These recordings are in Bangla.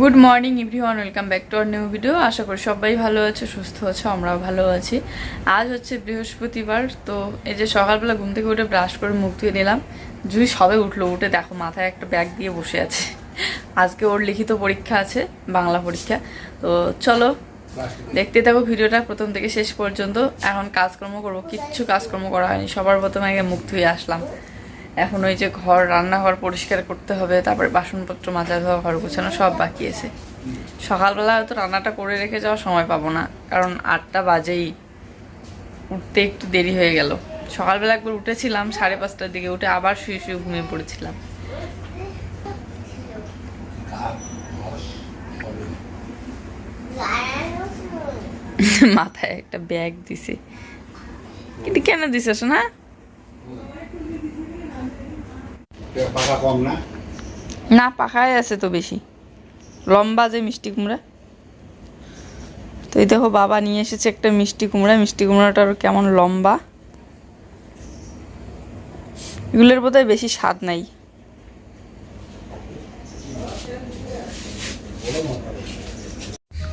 Good morning everyone welcome back to our new video আশা করি সবাই ভালো আছে, সুস্থ আছে, আমরাও ভালো আছি। আজ হচ্ছে বৃহস্পতিবার, তো এই যে সকালবেলা ঘুম থেকে উঠে ব্রাশ করে মুখ ধুয়ে নিলাম। জুই সবে উঠল, উঠে দেখো মাথায় একটা ব্যাগ দিয়ে বসে আছে। আজকে ওর লিখিত পরীক্ষা আছে, বাংলা পরীক্ষা। তো চলো, দেখতে থাকো ভিডিওটা প্রথম থেকে শেষ পর্যন্ত। এখন কাজকর্ম করব, কিচ্ছু কাজকর্ম করা হয়নি। সবার প্রথমে আগে মুখ ধুয়ে আসলাম। এখন ওই যে ঘর, রান্নাঘর পরিষ্কার করতে হবে, তারপরে বাসনপত্র মাজা ধোয়া ঘর গোছানো সব বাকি আছে। সকালবেলা হয়তো রান্নাটা করে রেখে যাওয়ার সময় পাবো না, কারণ আটটা বাজেই উঠতে একটু দেরি হয়ে গেল। সকালবেলা একবার উঠেছিলাম, সাড়ে পাঁচটার দিকে উঠে আবার শুয়ে শুয়ে ঘুমিয়ে পড়েছিলাম। মাথায় একটা ব্যাগ দিছে। কিন্তু কেন দিছিস না কম না? না পাখায় আছে তো বেশি। লম্বা যে মিষ্টি কুমড়া। তো এই দেখো, বাবা নিয়ে এসেছে একটা মিষ্টি কুমড়া। মিষ্টি কুমড়াটার কেমন লম্বা। এগুলোর বোধহয় বেশি স্বাদ নাই।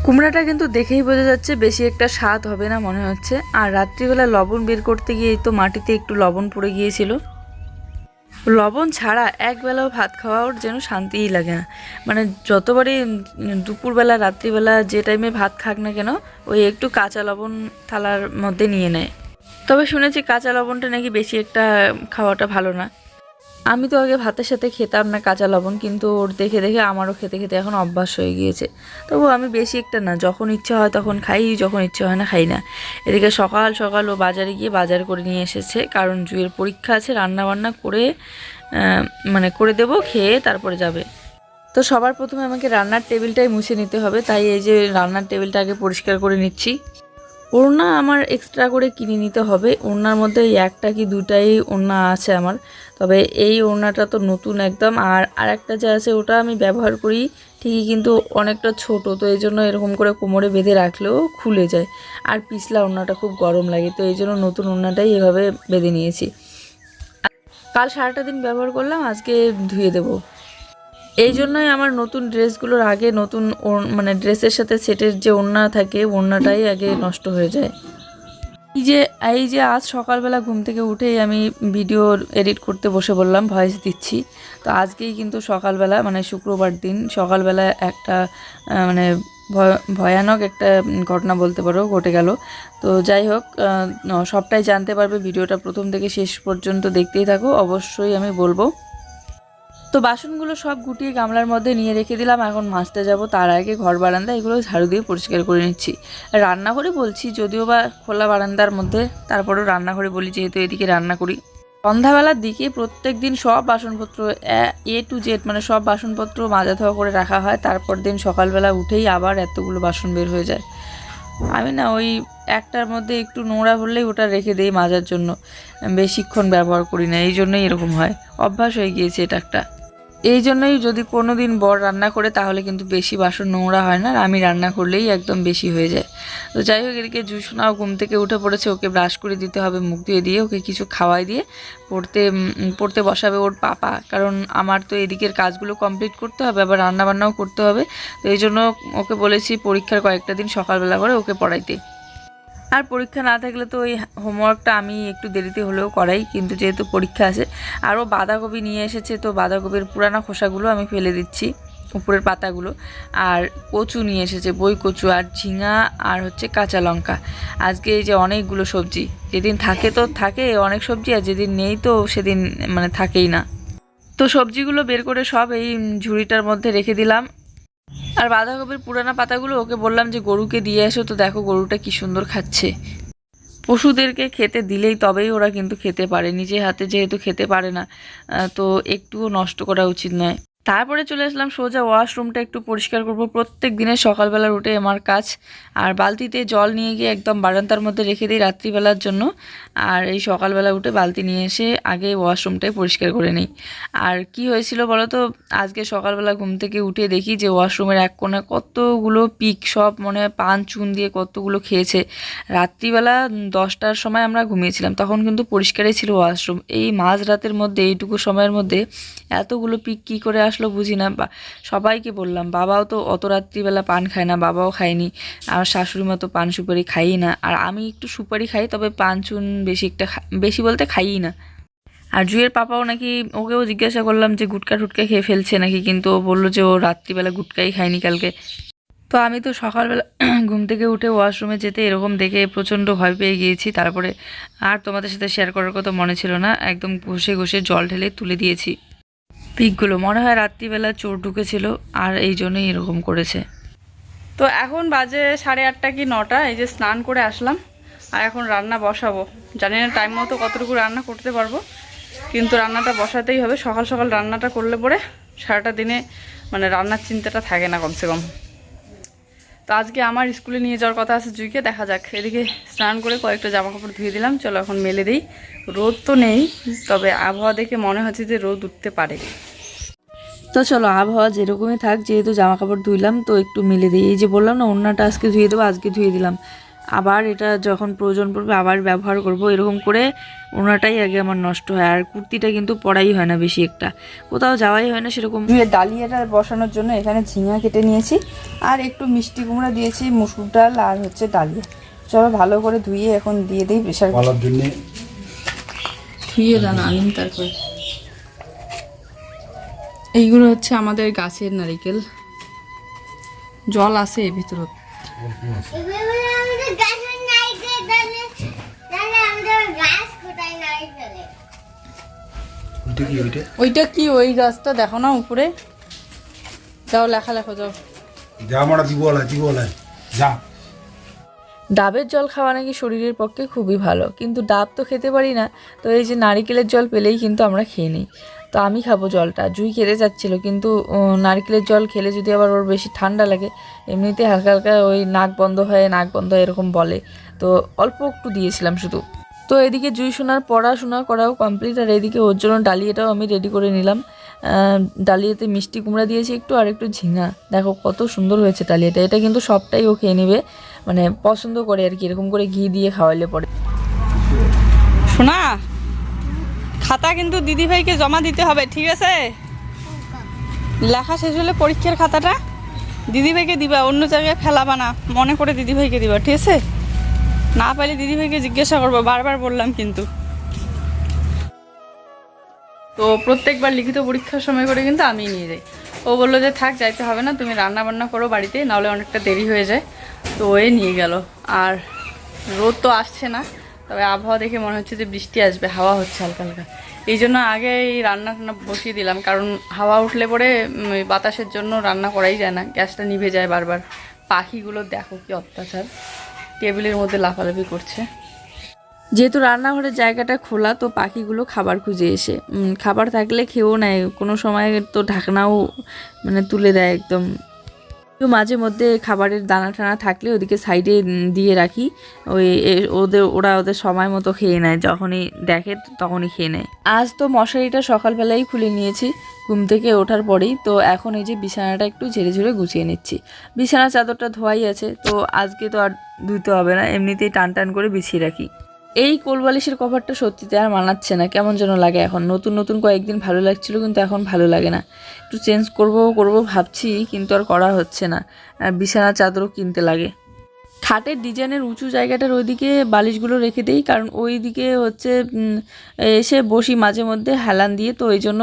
কুমড়াটা কিন্তু দেখেই বোঝা যাচ্ছে বেশি একটা স্বাদ হবে না মনে হচ্ছে। আর রাত্রিবেলা লবণ বের করতে গিয়ে তো মাটিতে একটু লবণ পড়ে গিয়েছিল। লবণ ছাড়া একবেলাও ভাত খাওয়ার যেন শান্তিই লাগে না। মানে যতবারই দুপুরবেলা, রাত্রিবেলা যে টাইমে ভাত খাক না কেন, ওই একটু কাঁচা লবণ থালার মধ্যে নিয়ে নেয়। তবে শুনেছি কাঁচা লবণটা নাকি বেশি একটা খাওয়াটা ভালো না। আমি তো আগে ভাতের সাথে খেতাম না কাঁচা লবণ, কিন্তু ওর দেখে দেখে আমারও খেতে খেতে এখন অভ্যাস হয়ে গিয়েছে। তবু আমি বেশি একটা না, যখন ইচ্ছা হয় তখন খাই, যখন ইচ্ছা হয় না খাই না। এদিকে সকাল সকাল ও বাজারে গিয়ে বাজার করে নিয়ে এসেছে, কারণ জুয়ের পরীক্ষা আছে রান্না বান্না করে মানে করে দেব, খেয়ে তারপরে যাবে। তো সবার প্রথমে আমাকে রান্নার টেবিলটাই মুছে নিতে হবে, তাই এই যে রান্নার টেবিলটা আগে পরিষ্কার করে নিচ্ছি। ওড়না আমার এক্সট্রা করে কিনে নিতে হবে, ওড়নার মধ্যে একটা কি দুটাই ওড়না আছে আমার। তবে এই ওড়নাটা তো নতুন একদম। আর আরেকটা যে আছে ওটা আমি ব্যবহার করি, ঠিকই কিন্তু অনেকটা ছোট, তো এই জন্য এরকম করে কোমরে বেঁধে রাখলেও খুলে যায়। আর পিছলা ওড়নাটা খুব গরম লাগে, তো এই জন্য নতুন ওড়নাটাই এভাবে বেঁধে নিয়েছি। কাল সারাটা দিন ব্যবহার করলাম, আজকে ধুয়ে দেবো। এই জন্যই আমার নতুন ড্রেসগুলোর আগে নতুন মানে ড্রেসের সাথে সেটের যে ওড়না থাকে, ওড়নাটাই আগে নষ্ট হয়ে যায়। এই যে এই যে আজ সকালবেলা ঘুম থেকে উঠেই আমি ভিডিও এডিট করতে বসে বললাম ভয়েস দিচ্ছি। তো আজকেই কিন্তু সকালবেলা মানে শুক্রবার দিন, সকালবেলা একটা মানে ভয়ানক একটা ঘটনা বলতে পারো, ঘটে গেল। তো যাই হোক সবটাই জানতে পারবে ভিডিওটা প্রথম থেকে শেষ পর্যন্ত দেখতেই থাকো। অবশ্যই আমি বলব তো বাসনগুলো সব গুটিয়ে গামলার মধ্যে নিয়ে রেখে দিলাম। এখন মাজতে যাব, তার আগে ঘর বারান্দা, এগুলো ঝাড়ু দিয়ে পরিষ্কার করে নিচ্ছি। রান্নাঘরে বলছি, যদিও বা খোলা বারান্দার মধ্যে, তারপরেও রান্নাঘরে বলি, যেহেতু এদিকে রান্না করি। সন্ধ্যাবেলার দিকে প্রত্যেক দিন সব বাসনপত্র, এ টু জেড মানে সব বাসনপত্র মাজা ধোয়া করে রাখা হয়। তারপর দিন সকালবেলা উঠেই আবার এতগুলো বাসন বের হয়ে যায়। আমি না ওই একটার মধ্যে একটু নোংরা হলেই ওটা রেখে দিই মাজার জন্য। বেশিক্ষণ ব্যবহার করি না, এই জন্যই এরকম হয়। অভ্যাস হয়ে গিয়েছে এটা একটা। এই জন্যই যদি কোনো দিন বর রান্না করে, তাহলে কিন্তু বেশি বাসন নোংরা হয় না, আর আমি রান্না করলেই একদম বেশি হয়ে যায়। তো যাই হোক, এদিকে জুসনাও ঘুম থেকে উঠে পড়েছে, ওকে ব্রাশ করে দিতে হবে, মুখ দিয়ে দিয়ে ওকে কিছু খাওয়াই দিয়ে পড়তে পড়তে বসাবে ওর পাপা। কারণ আমার তো এদিকের কাজগুলো কমপ্লিট করতে হবে, আবার রান্না বান্নাও করতে হবে। তো এই জন্য ওকে বলেছি পরীক্ষার কয়েকটা দিন সকালবেলা করে ওকে পড়াইতে। আর পরীক্ষা না থাকলে তো ওই হোমওয়ার্কটা আমি একটু দেরিতে হলেও করাই, কিন্তু যেহেতু পরীক্ষা আছে, আরও বাঁধাকপি নিয়ে এসেছে, তো বাঁধাকপির পুরানো খোসাগুলো আমি ফেলে দিচ্ছি, উপরের পাতাগুলো। আর কচু নিয়ে এসেছে, বই কচু আর ঝিঙা আর হচ্ছে কাঁচা লঙ্কা। আজকে এই যে অনেকগুলো সবজি, যেদিন থাকে তো থাকে অনেক সবজি, আর যেদিন নেই তো সেদিন মানে থাকেই না। তো সবজিগুলো বের করে সব এই ঝুড়িটার মধ্যে রেখে দিলাম। আর বাঁধাকপির পুরানা পাতাগুলো ওকে বললাম যে গরুকে দিয়ে এসো, তো দেখো গরুটা কি সুন্দর খাচ্ছে। পশুদেরকে খেতে দিলেই তবেই ওরা কিন্তু খেতে পারে নিজে হাতে যেহেতু খেতে পারে না তো একটুও নষ্ট করা উচিত নয়। তারপরে চলে আসলাম সোজা ওয়াশরুমটা একটু পরিষ্কার করব। প্রত্যেক দিনের সকালবেলা উঠে আমার কাজ। আর বালতিতে জল নিয়ে গিয়ে একদম বারান্দার মধ্যে রেখে দিই রাত্রিবেলার জন্য। আর এই সকালবেলা উঠে বালতি নিয়ে এসে আগে ওয়াশরুমটাই পরিষ্কার করে নিই। আর কি হয়েছিল বলো তো আজকে সকালবেলা ঘুম থেকে উঠে দেখি যে ওয়াশরুমের এক কোণে কতগুলো পিক, সব মনে হয় পান, চুন দিয়ে কতগুলো খেয়েছে। রাত্রিবেলা দশটার সময় আমরা ঘুমিয়েছিলাম, তখন কিন্তু পরিষ্কারই ছিল ওয়াশরুম। এই মাঝ রাতের মধ্যে, এইটুকু সময়ের মধ্যে এতগুলো পিক কী করে আসলো? আসলো বুঝি না সবাইকে বললাম, বাবাও তো অত রাত্রিবেলা পান খায় না, বাবাও খায়নি। আর শাশুড়ি মতো পান সুপারি খাই না। আর আমি একটু সুপারি খাই, তবে পান চুন বেশি একটা বেশি বলতে খাইই না। আর জুয়ের পাপাও নাকি ওকেও জিজ্ঞাসা করলাম যে, গুটকা টুটকা খেয়ে ফেলছে নাকি? কিন্তু ও বলল যে, ও রাত্রিবেলা গুটকাই খায়নি কালকে। তো আমি তো সকালবেলা ঘুম থেকে উঠে ওয়াশরুমে যেতে এরকম দেখে প্রচণ্ড ভয় পেয়ে গিয়েছি। তারপরে আর তোমাদের সাথে শেয়ার করার কথা মনে ছিল না। একদম ঘষে ঘষে জল ঢেলে তুলে দিয়েছি। পিকগুলো। মনে হয় রাত্রিবেলা চোর ঢুকেছিল আর এই জন্যই এরকম করেছে। তো এখন বাজে সাড়ে আটটা কি নটা, এই যে স্নান করে আসলাম আর এখন রান্না বসাবো। জানি না টাইম মতো কতটুকু রান্না করতে পারব, কিন্তু রান্নাটা বসাতেই হবে। সকাল সকাল রান্নাটা করলে পরে সারাটা দিনে মানে রান্নার চিন্তাটা থাকে না কমসে কম। তো আজকে আমার স্কুলে নিয়ে যাওয়ার কথা আছে জুইকে, দেখা যাক। এদিকে স্নান করে কয়েকটা জামা কাপড় ধুয়ে দিলাম, চলো এখন মেলে দিই। রোদ তো নেই, তবে আবহাওয়া দেখে মনে হচ্ছে যে রোদ উঠতে পারে। তো চলো, আবহাওয়া যেরকমই থাক, যেহেতু জামা কাপড় ধুইলাম, তো একটু মেলে দিই। এই যে বললাম না অন্যটা আজকে ধুয়ে দেবো, আজকে ধুয়ে দিলাম। আবার এটা যখন প্রয়োজন পড়বে আবার ব্যবহার করব এরকম করে ওনাটাই আগে আমার নষ্ট হয়। আর কুর্তিটা কিন্তু পরাই হয় না বেশি একটা। কোথাও যাওয়াই হয় না সেরকম। ডালিয়াটা বসানোর জন্য এখানে ঝিঙা কেটে নিয়েছি আর একটু মিষ্টি কুমড়া দিয়েছি মুসুর ডাল আর হচ্ছে ডালিয়া। চলো ভালো করে ধুয়ে এখন দিয়ে দিই প্রেশার ধুয়ে দেন আনিন তারপরে। এইগুলো হচ্ছে আমাদের গাছের নারিকেল। জল আছে এর ভিতরত ওইটা কি ওই গাছটা দেখো না উপরে? যাও লেখা লেখো যাও। যা মারা দিবলা দিবলা যা। ডাবের জল খাওয়া নাকি শরীরের পক্ষে খুবই ভালো কিন্তু ডাব তো খেতে পারি না তো এই যে নারিকেলের জল পেলেই কিন্তু আমরা খেয়ে নিই। তো আমি খাব জলটা। জুই খেতে যাচ্ছিল কিন্তু নারকেলের জল খেলে যদি আবার ওর বেশি ঠান্ডা লাগে, এমনিতে হালকা হালকা ওই নাক বন্ধ হয়, নাক বন্ধ হয় এরকম বলে। তো অল্প একটু দিয়েছিলাম শুধু। তো এদিকে জুই শোনার পড়াশোনা করাও কমপ্লিট, আর এদিকে ওর জন্য ডালিয়াটাও আমি রেডি করে নিলাম। ডালিয়াতে মিষ্টি কুমড়া দিয়েছি একটু আর একটু ঝিঙা। দেখো কত সুন্দর হয়েছে ডালিয়াটা। এটা কিন্তু সবটাই ও খেয়ে নেবে মানে পছন্দ করে আর কি, এরকম করে ঘি দিয়ে খাওয়াইলে পরে। শোনা খাতা কিন্তু দিদিভাইকে জমা দিতে হবে, ঠিক আছে? লেখা শেষ হলে পরীক্ষার খাতাটা দিদিভাইকে দিবা, অন্য জায়গায় ফেলাবা না, মনে করে দিদিভাইকে দিবা, ঠিক আছে? না পাইলে দিদিভাইকে জিজ্ঞাসা করব, বারবার বললাম কিন্তু। তো প্রত্যেকবার লিখিত পরীক্ষার সময় করে কিন্তু আমি নিয়ে যাই। ও বলল যে, থাক, যাইতে হবে না, তুমি রান্না বান্না করো বাড়িতে, নাহলে অনেকটা দেরি হয়ে যায়। তো ওই নিয়ে গেল। আর রোদ তো আসছে না তবে আবহাওয়া দেখে মনে হচ্ছে যে বৃষ্টি আসবে, হাওয়া হচ্ছে হালকা হালকা। এই জন্য আগে এই রান্না টান্না বসিয়ে দিলাম, কারণ হাওয়া উঠলে পরে বাতাসের জন্য রান্না করাই যায় না, গ্যাসটা নিভে যায় বারবার। পাখিগুলো দেখো কি অত্যাচার, টেবিলের মধ্যে লাফালাফি করছে। যেহেতু রান্নাঘরের জায়গাটা খোলা, তো পাখিগুলো খাবার খুঁজে এসে খাবার থাকলে খেয়েও নেয়, কোনো সময় তো ঢাকনাও মানে তুলে দেয় একদম। তো মাঝে মধ্যে খাবারের দানা টানা থাকলে ওদিকে সাইডে দিয়ে রাখি। ওই ওদের, ওরা ওদের সময় মতো খেয়ে নেয়, যখনই দেখে তখনই খেয়ে নেয়। আজ তো মশারিটা সকালবেলাই খুলে নিয়েছি, ঘুম থেকে ওঠার পরেই। তো এখন এই যে বিছানাটা একটু ঝেড়ে ঝেড়ে গুছিয়ে নিচ্ছি। বিছানা চাদরটা ধোয়াই আছে, তো আজকে তো আর ধুতে হবে না, এমনিতেই টান টান করে বিছিয়ে রাখি। এই কোলবালিশের কভারটা সত্যিতে আর মানাচ্ছে না। কেমন যেন লাগে এখন। নতুন নতুন কয়েকদিন ভালো লাগছিল, কিন্তু এখন ভালো লাগে না। একটু চেঞ্জ করব করব ভাবছি, কিন্তু আর করা হচ্ছে না। বিছানা চাদরও কিনতে লাগে। খাটের ডিজাইনের উঁচু জায়গাটার ওইদিকে বালিশগুলো রেখে দিই, কারণ ওইদিকে হচ্ছে এসে বসি মাঝে মধ্যে হেলান দিয়ে, তো ওই জন্য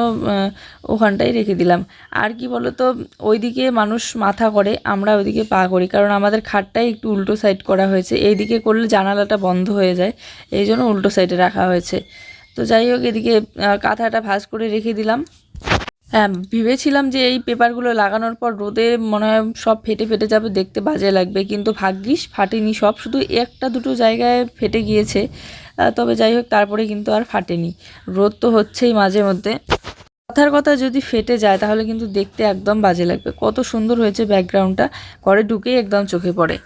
ওখানটাই রেখে দিলাম। আর কি বলতো, ওইদিকে মানুষ মাথা করে, আমরা ওইদিকে পা করি, কারণ আমাদের খাটটাই একটু উল্টো সাইড করা হয়েছে। এইদিকে করলে জানালাটা বন্ধ হয়ে যায়, এই জন্য উল্টো সাইডে রাখা হয়েছে। তো যাই হোক, এদিকে কাঁথাটা ভাঁজ করে রেখে দিলাম। হ্যাঁ ভেবেছিলাম যে এই পেপারগুলো লাগানোর পর রোদে মনে হয় সব ফেটে ফেটে যাবে, দেখতে বাজে লাগবে, কিন্তু ভাগ্যিস ফাটেনি, সব শুধু একটা দুটো জায়গায় ফেটে গিয়েছে। তবে যাই হোক, তারপরে কিন্তু আর ফাটেনি। রোদ তো হচ্ছেই মাঝে মধ্যে। কথার কথা যদি ফেটে যায়, তাহলে কিন্তু দেখতে একদম বাজে লাগবে। কত সুন্দর হয়েছে ব্যাকগ্রাউন্ডটা, ঘরে ঢুকেই একদম চোখে পড়ে।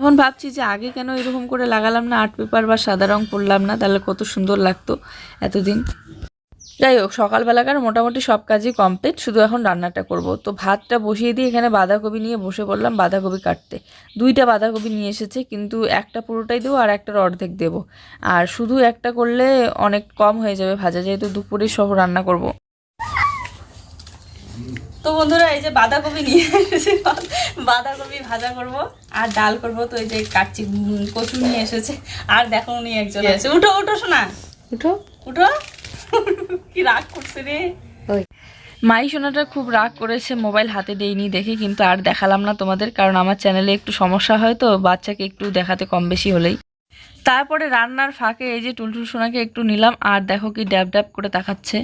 এখন ভাবছি যে আগে কেন এরকম করে লাগালাম না, আর্ট পেপার বা সাদা রং করলাম না, তাহলে কত সুন্দর লাগতো এতদিন। যাই হোক সকালবেলাকার মোটামুটি সব কাজই কমপ্লিট শুধু এখন রান্নাটা করব। তো ভাতটা বসিয়ে দিয়ে এখানে বাঁধাকপি নিয়ে বসে পড়লাম বাঁধাকপি কাটতে। দুইটা বাঁধাকপি নিয়ে এসেছে কিন্তু একটা পুরোটাই দেবো আর একটার অর্ধেক দেবো। আর শুধু একটা করলে অনেক কম হয়ে যাবে ভাজা যেহেতু দুপুরে সহ রান্না করব। তো বন্ধুরা এই যে বাঁধাকপি নিয়ে এসেছি। বাঁধাকপি ভাজা করব আর ডাল করব। তো এই যে কাটছি কচু নিয়ে এসেছে। আর দেখো উনি একজন আছে। উঠো উঠো শোনা উঠো। উঠো। কি রাগ করছে রে? মাই সোনাটা খুব রাগ করেছে মোবাইল হাতে দেইনি দেখে কিন্তু আর দেখালাম না তোমাদের কারণ আমার চ্যানেলে একটু সমস্যা হয় তো বাচ্চাকে একটু দেখাতে কম বেশি হলেই। তারপরে রান্নার ফাঁকে এই যে টুলটুল সোনাকে একটু নিলাম আর দেখো কি ড্যাব ড্যাব করে তাকাচ্ছে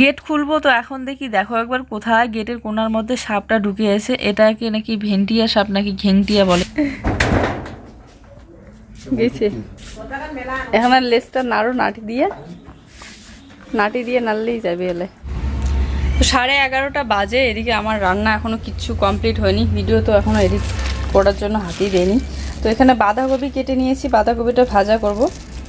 গেট খুলবো তো এখন দেখি, দেখো একবার কোথায় গেটের কোনার মধ্যে সাপটা ঢুকে এসে এটাকে নাকি ভেন্টিয়া সাপ নাকি ঘেংটিয়া বলে? গেছে। এখন আর লেজটা নাড়ো নাটি দিয়ে। নাটি দিয়ে নাড়লেই যাবে এলে। তো সাড়ে এগারোটা বাজে, এদিকে আমার রান্না এখনও কিচ্ছু কমপ্লিট হয়নি। ভিডিও তো এখনও এডিট করার জন্য হাতেই দেয়নি। তো এখানে বাঁধাকপি কেটে নিয়েছি, বাঁধাকপিটা ভাজা করব।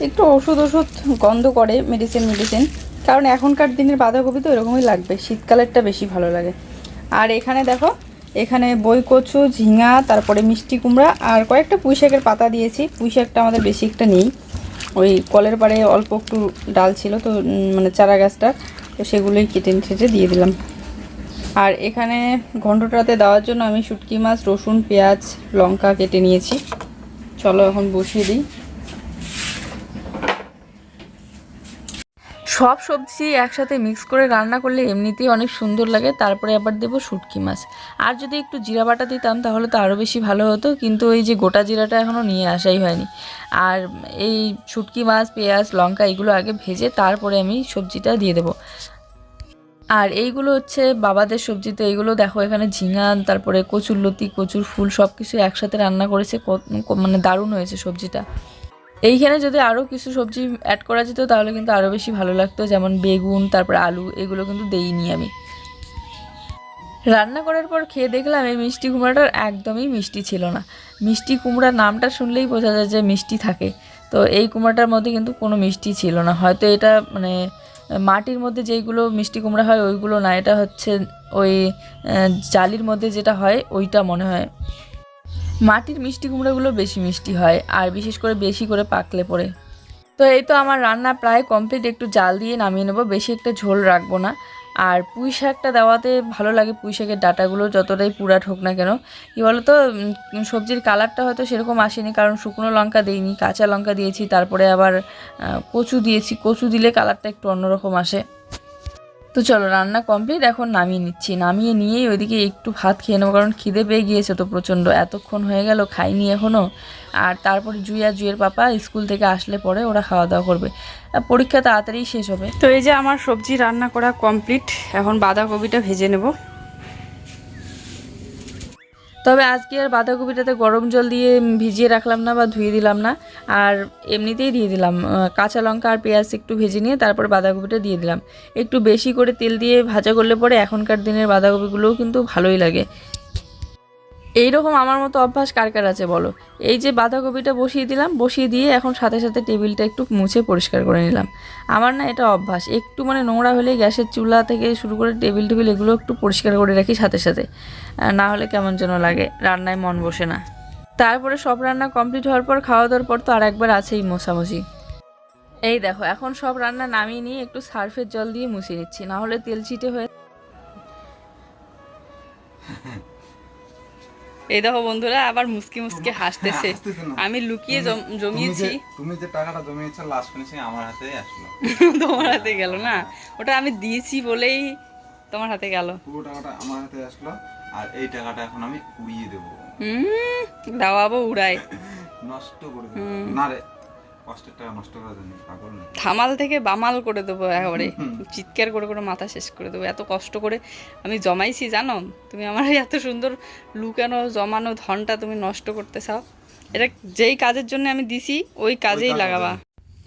একটু ওষুধ ওষুধ গন্ধ করে মেডিসিন মেডিসিন কারণ এখনকার দিনের বাঁধাকপি তো এরকমই লাগবে, শীতকালেরটা বেশি ভালো লাগে। আর এখানে দেখো, এখানে বই কচু ঝিঙা, তারপরে মিষ্টি কুমড়া আর কয়েকটা পুঁই শাকের পাতা দিয়েছি। পুঁই শাকটা আমাদের বেশি একটা নেই। ওই কলের পাড়ে অল্প একটু ডাল ছিল তো মানে চারা গাছটা, তো সেগুলোই কেটে ঠেটে দিয়ে দিলাম। আর এখানে ঘন্টটাতে দেওয়ার জন্য আমি শুটকি মাছ, রসুন, পেঁয়াজ, লঙ্কা কেটে নিয়েছি। চলো এখন বসিয়ে দিই। সব সবজি একসাথে মিক্স করে রান্না করলে এমনিতেই অনেক সুন্দর লাগে। তারপরে আবার দেবো শুটকি মাছ। আর যদি একটু জিরা বাটা দিতাম তাহলে তো আরও বেশি ভালো হতো, কিন্তু ওই যে গোটা জিরাটা এখনও নিয়ে আসাই হয়নি। আর এই শুটকি মাছ, পেঁয়াজ, লঙ্কা এগুলো আগে ভেজে তারপরে আমি সবজিটা দিয়ে দেবো। আর এইগুলো হচ্ছে বাবাদের সবজি, তো এইগুলো দেখো এখানে ঝিঙা তারপরে কচুর লতি কচুর ফুল সব কিছু একসাথে রান্না করেছে। মানে দারুণ হয়েছে সবজিটা। এইখানে যদি আরও কিছু সবজি অ্যাড করা যেত, তাহলে কিন্তু আরও বেশি ভালো লাগতো। যেমন বেগুন, তারপর আলু, এগুলো কিন্তু দেইনি আমি। রান্না করার পর খেয়ে দেখলাম এই মিষ্টি কুমড়াটার একদমই মিষ্টি ছিল না। মিষ্টি কুমড়ার নামটা শুনলেই বোঝা যায় যে মিষ্টি থাকে। তো এই কুমড়াটার মধ্যে কিন্তু কোনো মিষ্টি ছিল না। হয়তো এটা মানে মাটির মধ্যে যেইগুলো মিষ্টি কুমড়া হয়, ওইগুলো না। এটা হচ্ছে ওই জালির মধ্যে যেটা হয়, ওইটা মনে হয়। মাটির মিষ্টি কুমড়োগুলো বেশি মিষ্টি হয়, আর বিশেষ করে বেশি করে পাকলে পরে তো এই তো আমার রান্না প্রায় কমপ্লিট একটু জাল দিয়ে নামিয়ে নেব, বেশি একটা ঝোল রাখব না। আর পুঁই শাকটা দেওয়াতে ভালো লাগে, পুঁই শাকের ডাটাগুলো যতটাই পুরাট হোক না কেন। কী বলো তো সবজির কালারটা হয়তো সেরকম আসেনি, কারণ শুকনো লঙ্কা দিইনি, কাঁচা লঙ্কা দিয়েছি, তারপরে আবার কচু দিয়েছি, কচু দিলে কালারটা একটু অন্যরকম আসে। তো চলো, রান্না কমপ্লিট এখন নামিয়ে নিচ্ছি। নামিয়ে নিয়েই ওইদিকে একটু ভাত খেয়ে নেব, কারণ খিদে পেয়ে গিয়েছে তো প্রচণ্ড। এতক্ষণ হয়ে গেল, খাইনি এখনও আর তারপরে জুই আর জুইয়ের পাপা স্কুল থেকে আসলে পরে ওরা খাওয়া দাওয়া করবে। পরীক্ষা তাড়াতাড়ি শেষ হবে। তো এই যে আমার সবজি রান্না করা কমপ্লিট এখন বাঁধাকপিটা ভেজে নেব। তবে আজকে আর বাঁধাকপিটাতে গরম জল দিয়ে ভিজিয়ে রাখলাম না বা ধুয়ে দিলাম না। আর এমনিতেই দিয়ে দিলাম। কাঁচা লঙ্কা আর পেঁয়াজ একটু ভেজে নিয়ে তারপর বাঁধাকপিটা দিয়ে দিলাম। একটু বেশি করে তেল দিয়ে ভাজা করলে পরে এখনকার দিনের বাঁধাকপিগুলোও কিন্তু ভালোই লাগে। এইরকম আমার মতো অভ্যাস কার কার আছে বলো? এই যে বাঁধাকপিটা বসিয়ে দিলাম, বসিয়ে দিয়ে এখন সাথে সাথে টেবিলটা একটু মুছে পরিষ্কার করে নিলাম। আমার না এটা অভ্যাস, একটু মানে নোংরা হলে গ্যাসের চুলা থেকে শুরু করে টেবিল টেবিল এগুলো একটু পরিষ্কার করে রাখি সাথে সাথে। না হলে কেমন যেন লাগে, রান্নায় মন বসে না। তারপরে সব রান্না কমপ্লিট হওয়ার পর খাওয়া দাওয়ার পর তো আর একবার আছেই মোছামুছি। এই দেখো, এখন সব রান্না নামিয়ে নিয়ে একটু সার্ফের জল দিয়ে মুছে নিচ্ছি, না হলে তেল ছিটে হয়ে এই দেখো বন্ধুরা আবার মুসকি মুসকি হাসতেছে। হাসতেছে আমি লুকিয়ে জম- জমিয়েছি। তুমি যে টাকাটা জমিয়েছো লাস্ট ফিনিশিং আমার হাতেই আসলো। তোমার হাতে গেল না? ওটা আমি দিয়েছি বলেই তোমার হাতে গেল। পুরো টাকাটা আমার হাতে আসলো আর এই টাকাটা এখন আমি উড়িয়ে দেবো। হুম দাও আবার উড়াই নষ্ট করে দেবো। না রে ধামাল থেকে বামাল করে দেবো একেবারে। চিৎকার করে করে মাথা শেষ করে দেবো। এত কষ্ট করে আমি জমাইছি জানো? তুমি আমার এত সুন্দর লুকানো জমানো ধনটা তুমি নষ্ট করতে চাও। এটা যেই কাজের জন্য আমি দিছি ওই কাজেই লাগাবা।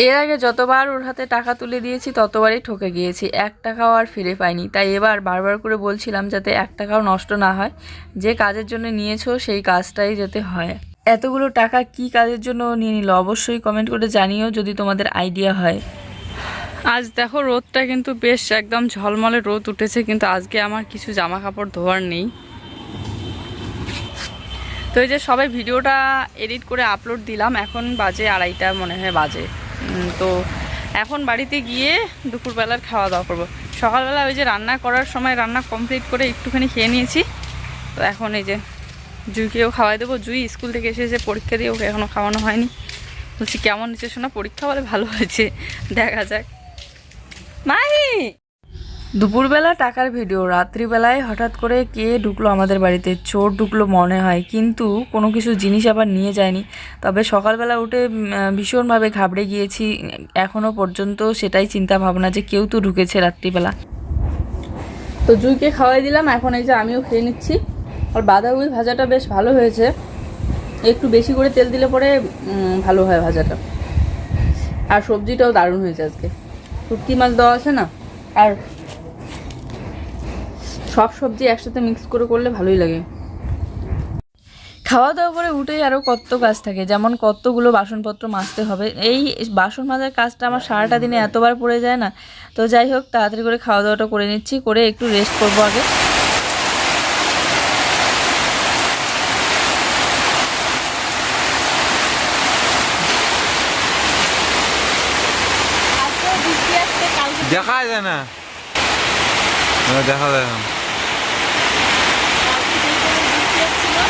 এর আগে যতবার ওর হাতে টাকা তুলে দিয়েছি ততবারই ঠকে গিয়েছি। এক টাকাও আর ফিরে পাইনি। তাই এবার বারবার করে বলছিলাম যাতে এক টাকাও নষ্ট না হয়। যে কাজের জন্য নিয়েছো সেই কাজটাই যাতে হয়। এতগুলো টাকা কি কাজের জন্য নিয়ে নিল? অবশ্যই কমেন্ট করে জানিও যদি তোমাদের আইডিয়া হয়। আজ দেখো, রোদটা কিন্তু বেশ একদম ঝলমলে রোদ উঠেছে, কিন্তু আজকে আমার কিছু জামা কাপড় ধোয়ার নেই। তো এই যে সবাই ভিডিওটা এডিট করে আপলোড দিলাম, এখন বাজে আড়াইটা মনে হয় বাজে। তো এখন বাড়িতে গিয়ে দুপুরবেলার খাওয়া দাওয়া করব। সকালবেলা ওই যে রান্না করার সময় রান্না কমপ্লিট করে একটুখানি খেয়ে নিয়েছি। তো এখন এই যে জুইকেও খাওয়াই দেবো। জুই স্কুল থেকে এসে যে পরীক্ষা দিয়ে ওকে এখনও খাওয়ানো হয়নি। বলছি, কেমন হচ্ছে শোনা, পরীক্ষা বলে ভালো হয়েছে। দেখা যাক। মাহি! দুপুরবেলা টাকার ভিডিও, রাত্রিবেলায় হঠাৎ করে কে ঢুকলো আমাদের বাড়িতে? চোর ঢুকলো মনে হয়, কিন্তু কোনো কিছু জিনিস আবার নিয়ে যায়নি। তবে সকালবেলা উঠে ভীষণভাবে ঘাবড়ে গিয়েছি। এখনও পর্যন্ত সেটাই চিন্তা ভাবনা যে কেউ তো ঢুকেছে রাত্রিবেলা। তো জুইকে খাওয়াই দিলাম, এখন এই যে আমিও খেয়ে নিচ্ছি। আর বাঁধাকপি ভাজাটা বেশ ভালো হয়েছে। একটু বেশি করে তেল দিলে পরে ভালো হয় ভাজাটা। আর সবজিটাও দারুণ হয়েছে আজকে। শুটকি মাছ দেওয়া আছে না? আর সব সবজি একসাথে মিক্স করে করলে ভালোই লাগে। খাওয়া দাওয়া করে উঠেই আরও কত কাজ থাকে। যেমন কতগুলো বাসনপত্র মাজতে হবে। এই বাসন মাজার কাজটা আমার সারাটা দিনে এতবার পড়ে যায় না। তো যাই হোক, তাড়াতাড়ি করে খাওয়া দাওয়াটা করে নিচ্ছি। করে একটু রেস্ট করব আগে। দেখা যায় না। দেখা যায়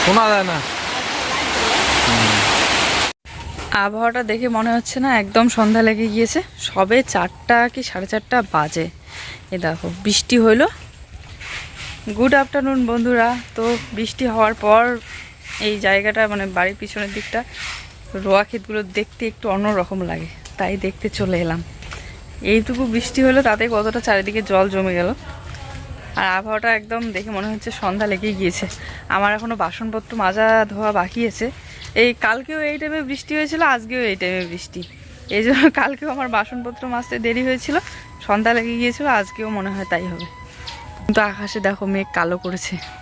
শোনা যায় না। আবহাওয়াটা দেখে মনে হচ্ছে না একদম সন্ধ্যা লেগে গিয়েছে। সবে চারটা কি সাড়ে চারটা বাজে। এ দেখো, বৃষ্টি হইল। গুড আফটারনুন বন্ধুরা। তো বৃষ্টি হওয়ার পর এই জায়গাটা মানে বাড়ির পিছনের দিকটা, রোয়া ক্ষেতগুলো দেখতে একটু অন্যরকম লাগে। তাই দেখতে চলে এলাম। এইটুকু বৃষ্টি হলো, তাতে কতটা চারিদিকে জল জমে গেল। আর আবহাওয়াটা একদম দেখে মনে হচ্ছে সন্ধ্যা লেগেই গিয়েছে। আমার এখনও বাসনপত্র মাজা ধোয়া বাকি আছে। এই কালকেও এই টাইমে বৃষ্টি হয়েছিল, আজকেও এই টাইমে বৃষ্টি। এই জন্য কালকেও আমার বাসনপত্র মাজতে দেরি হয়েছিল, সন্ধ্যা লেগে গিয়েছিল, আজকেও মনে হয় তাই হবে। কিন্তু আকাশে দেখো মেঘ কালো করেছে।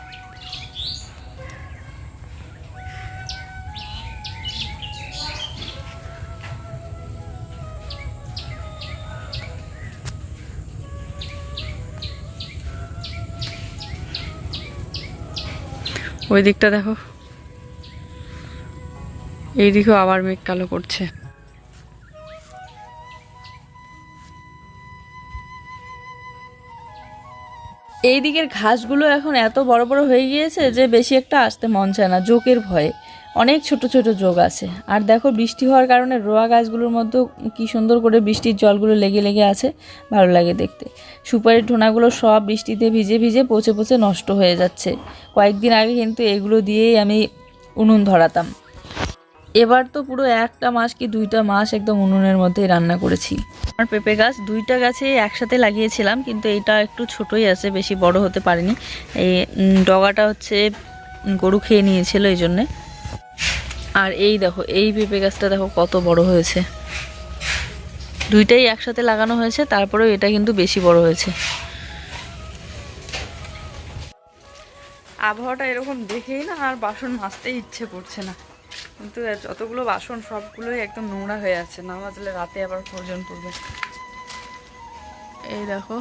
ওই দিকটা দেখো। এই দিকেও আবার মেঘ কালো করছে। এই দিকের ঘাসগুলো এখন এত বড় বড় হয়ে গিয়েছে যে বেশি একটা আসতে মন চায় না, জোকের ভয়ে। অনেক ছোট ছোট যোগ আছে। আর দেখো বৃষ্টি হওয়ার কারণে রোয়া গাছগুলোর মধ্যেও কি সুন্দর করে বৃষ্টির জলগুলো লেগে লেগে আছে, ভালো লাগে দেখতে। সুপারির ঠোনাগুলো সব বৃষ্টিতে ভিজে ভিজে পচে পচে নষ্ট হয়ে যাচ্ছে। কয়েকদিন আগে কিন্তু এগুলো দিয়েই আমি উনুন ধরাতাম। এবার তো পুরো একটা মাস কি দুইটা মাস একদম উনুনের মধ্যেই রান্না করেছি। আমার পেঁপে গাছ দুইটা গাছে একসাথে লাগিয়েছিলাম, কিন্তু এটা একটু ছোটই আছে, বেশি বড় হতে পারেনি। এই ডগাটা হচ্ছে গরু খেয়ে নিয়েছিল এই জন্যে। আর এই দেখো, এই পেঁপে গাছটা দেখো কত বড় হয়েছে। দুইটাই একসাথে লাগানো হয়েছে, তারপরেও এটা কিন্তু বেশি বড় হয়েছে। আবহাওয়াটা এরকম দেখেই না, আর বাসন মাজতেই ইচ্ছে করছে না। কিন্তু যতগুলো বাসন, সবগুলোই একদম নোংরা হয়ে আছে, না মাজলে রাতে আবার প্রয়োজন পড়বে। এই দেখো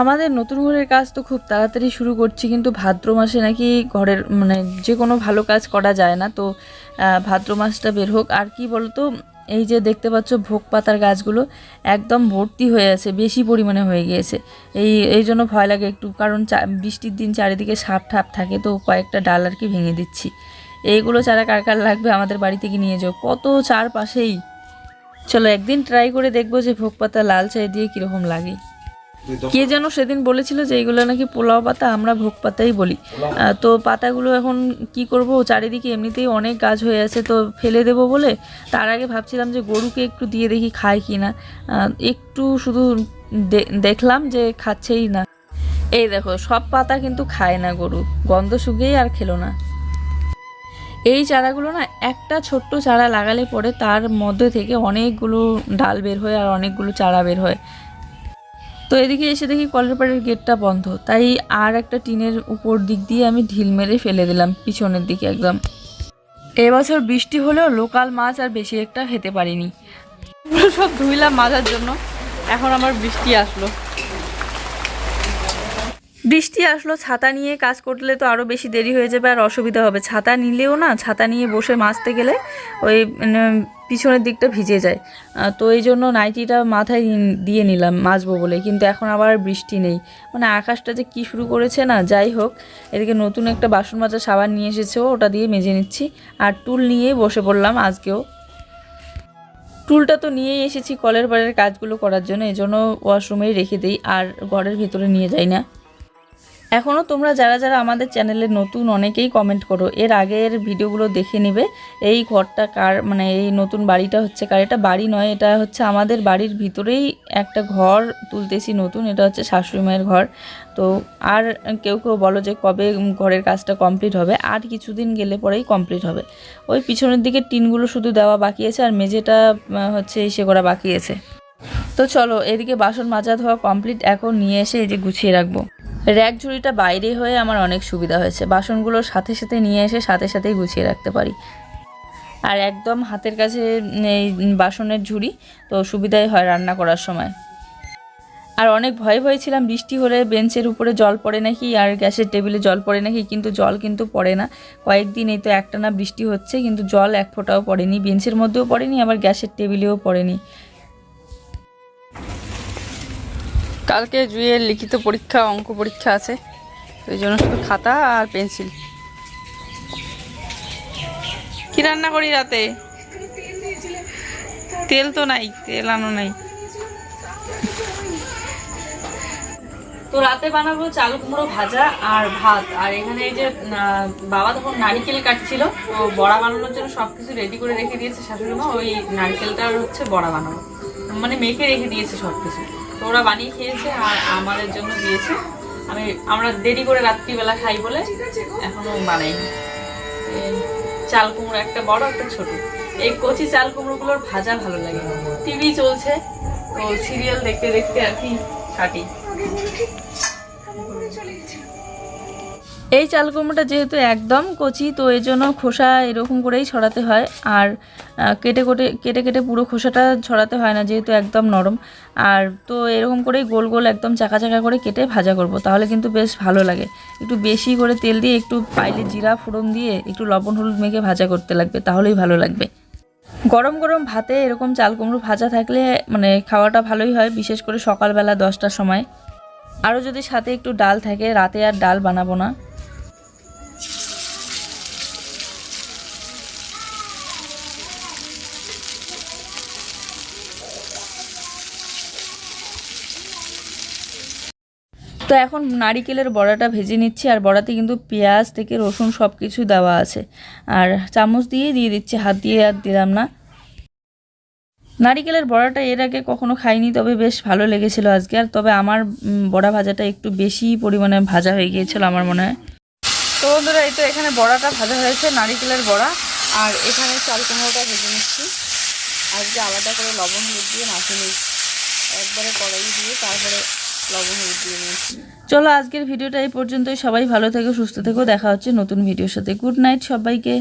আমাদের নতুন ঘরের কাজ তো খুব তাড়াতাড়ি শুরু করছি, কিন্তু ভাদ্র মাসে নাকি ঘরের মানে যে কোনো ভালো কাজ করা যায় না। তো ভাদ্র মাসটা বের হোক। আর কি বলতো, এই যে দেখতে পাচ্ছ ভোগ পাতার গাছগুলো একদম ভর্তি হয়ে আছে, বেশি পরিমাণে হয়ে গিয়েছে। এই এই জন্য ভয় লাগে একটু, কারণ বৃষ্টির দিন চারিদিকে সাপ ঠাপ থাকে, তো কয়েকটা ডাল আর কি ভেঙে দিচ্ছি। এইগুলো চারা কার কার লাগবে আমাদের বাড়ি থেকে নিয়ে যাও। কত চারপাশেই। চলো একদিন ট্রাই করে দেখব যে ভোগ পাতা লাল চাই দিয়ে কীরকম লাগে। কে যেন সেদিন বলেছিল যে এইগুলো নাকি পোলাও পাতা আমরা ভোগ পাতাই বলি। তো পাতাগুলো এখন কি করব? চারিদিকে এমনিতেই অনেক গাছ হয়ে আছে তো ফেলে দেবো বলে। তার আগে ভাবছিলাম যে গরুকে একটু দিয়ে দেখি খায় কি না। একটু শুধু দেখলাম যে খাচ্ছেই না। এই দেখো সব পাতা কিন্তু খায় না গরু। গন্ধ শুকিয়েই আর খেলো না। এই চারাগুলো না একটা ছোট্ট চারা লাগালে পরে তার মধ্যে থেকে অনেকগুলো ডাল বের হয় আর অনেকগুলো চারা বের হয়। তো এদিকে এসে দেখি কলের পাড়ের গেটটা বন্ধ। তাই আর একটা টিনের উপর দিক দিয়ে আমি ঢিল মেরে ফেলে দিলাম, পিছনের দিকে একদম। এবছর বৃষ্টি হলেও লোকাল মাছ আর বেশি একটা খেতে পারিনি। সব ধুইলাম মাজার জন্য। এখন আমার বৃষ্টি আসলো। বৃষ্টি আসলো, ছাতা নিয়ে কাজ করলে তো আরও বেশি দেরি হয়ে যাবে আর অসুবিধা হবে। ছাতা নিলেও না, ছাতা নিয়ে বসে মাজতে গেলে ওই পিছনের দিকটা ভিজে যায়। তো এই জন্য নাইটিটা মাথায় দিয়ে নিলাম, মাজবো বলে। কিন্তু এখন আবার বৃষ্টি নেই। মানে আকাশটা যে কী শুরু করেছে না, যাই হোক, এদিকে নতুন একটা বাসন মাজা সাবান নিয়ে এসেছে ওটা দিয়ে মেজে নিচ্ছি। আর টুল নিয়েই বসে পড়লাম আজকেও। টুলটা তো নিয়েই এসেছি কলের বাড়ির কাজগুলো করার জন্য এই জন্য ওয়াশরুমেই রেখে দিই, আর ঘরের ভিতরে নিয়ে যাই না। এখনও তোমরা যারা যারা আমাদের চ্যানেলে নতুন অনেকেই কমেন্ট করো, এর আগের ভিডিওগুলো দেখে নিবে। এই ঘরটা কার মানে এই নতুন বাড়িটা হচ্ছে কার? এটা বাড়ি নয়, এটা হচ্ছে আমাদের বাড়ির ভিতরেই একটা ঘর তুলতেছি নতুন, এটা হচ্ছে শাশুড়ি মায়ের ঘর। তো আর কেউ কেউ বলো যে কবে ঘরের কাজটা কমপ্লিট হবে, আর কিছুদিন গেলে পরেই কমপ্লিট হবে। ওই পিছনের দিকে টিনগুলো শুধু দেওয়া বাকি আছে, আর মেঝেটা হচ্ছে ইসে করা বাকি আছে। তো চলো, এদিকে বাসন মাজা ধোয়া কমপ্লিট এখন নিয়ে এসে এই যে গুছিয়ে রাখব। র্যাক ঝুড়িটা বাইরে হয়ে আমার অনেক সুবিধা হয়েছে। বাসনগুলো সাথে সাথে নিয়ে এসে সাথে সাথেই গুছিয়ে রাখতে পারি। আর একদম হাতের কাছে এই বাসনের ঝুড়ি, তো সুবিধাই হয় রান্না করার সময়। আর অনেক ভয় ভয় ছিলাম, বৃষ্টি হলে বেঞ্চের উপরে জল পড়ে নাকি, আর গ্যাসের টেবিলে জল পড়ে নাকি, কিন্তু জল কিন্তু পড়ে না। কয়েকদিন এই তো একটানা বৃষ্টি হচ্ছে, কিন্তু জল এক ফোঁটাও পড়েনি, বেঞ্চের মধ্যেও পড়েনি, আবার গ্যাসের টেবিলেও পড়েনি। কালকে জুয়ের লিখিত পরীক্ষা, অঙ্ক পরীক্ষা আছে। ওই জন্য শুধু খাতা আর পেন্সিল। কি রান্না করি রাতে? তেল তো নাই, তেল আনো নাই। তো রাতে বানাবো চাল কুমড়ো ভাজা আর ভাত। আর এখানে এই যে বাবা তখন নারিকেল কাটছিল, তো বড়া বানানোর জন্য সব কিছু রেডি করে রেখে দিয়েছে শাশুড়ি মা ওই নারকেলটার হচ্ছে বড়া বানাবো। মানে মেখে রেখে দিয়েছে সব কিছু তো ওরা বানিয়ে খেয়েছে আর আমাদের জন্য দিয়েছে। আমি, আমরা দেরি করে রাত্রিবেলা খাই বলে এখনও বানাইনি। চাল কুমড়ো একটা বড়, একটা ছোট। এই কচি চাল কুমড়োগুলোর ভাজা ভালো লাগে। টিভি চলছে, তো সিরিয়াল দেখতে দেখতে আর কি থাকি এই চাল কুমড়োটা যেহেতু একদম কচি, তো এই জন্য খোসা এরকম করেই ছড়াতে হয়। আর কেটে কেটে কেটে কেটে পুরো খোসাটা ছড়াতে হয় না, যেহেতু একদম নরম। আর তো এরকম করেই গোল গোল একদম চাকা চাকা করে কেটে ভাজা করব, তাহলে কিন্তু বেশ ভালো লাগে। একটু বেশি করে তেল দিয়ে একটু পাইলে জিরা, ফোড়ন দিয়ে একটু লবণ হলুদ মেখে ভাজা করতে লাগবে, তাহলেই ভালো লাগবে। গরম গরম ভাতে এরকম চাল কুমড়ো ভাজা থাকলে মানে খাওয়াটা ভালোই হয়, বিশেষ করে সকালবেলা দশটার সময়। আরও যদি সাথে একটু ডাল থাকে, রাতে আর ডাল বানাবো না। তো এখন নারিকেলের বড়াটা ভেজে নিচ্ছি, আর বড়াতে কিন্তু পেঁয়াজ থেকে রসুন সব কিছু দেওয়া আছে। আর চামচ দিয়ে দিয়ে দিচ্ছি, হাত দিয়ে আর দিলাম না। নারিকেলের বড়াটা এর আগে কখনো খাইনি, তবে বেশ ভালো লেগেছিল আজকে। আর তবে আমার বড়া ভাজাটা একটু বেশি পরিমাণে ভাজা হয়ে গিয়েছিল আমার মনে হয়। তো বন্ধুরা, এই তো এখানে বড়াটা ভাজা হয়েছে, নারিকেলের বড়া। আর এখানে চাল কুমড়োটা ভেজে নিচ্ছি। আজকে আলাদা করে লবণ দিয়ে মাখিয়ে নিচ্ছি। একবারে কড়াই দিয়ে, তারপরে চলো আজকের ভিডিওটা এই পর্যন্তই। সবাই ভালো থেকো, সুস্থ থেকো। দেখা হচ্ছে নতুন ভিডিওর সাথে। গুড নাইট সবাইকে।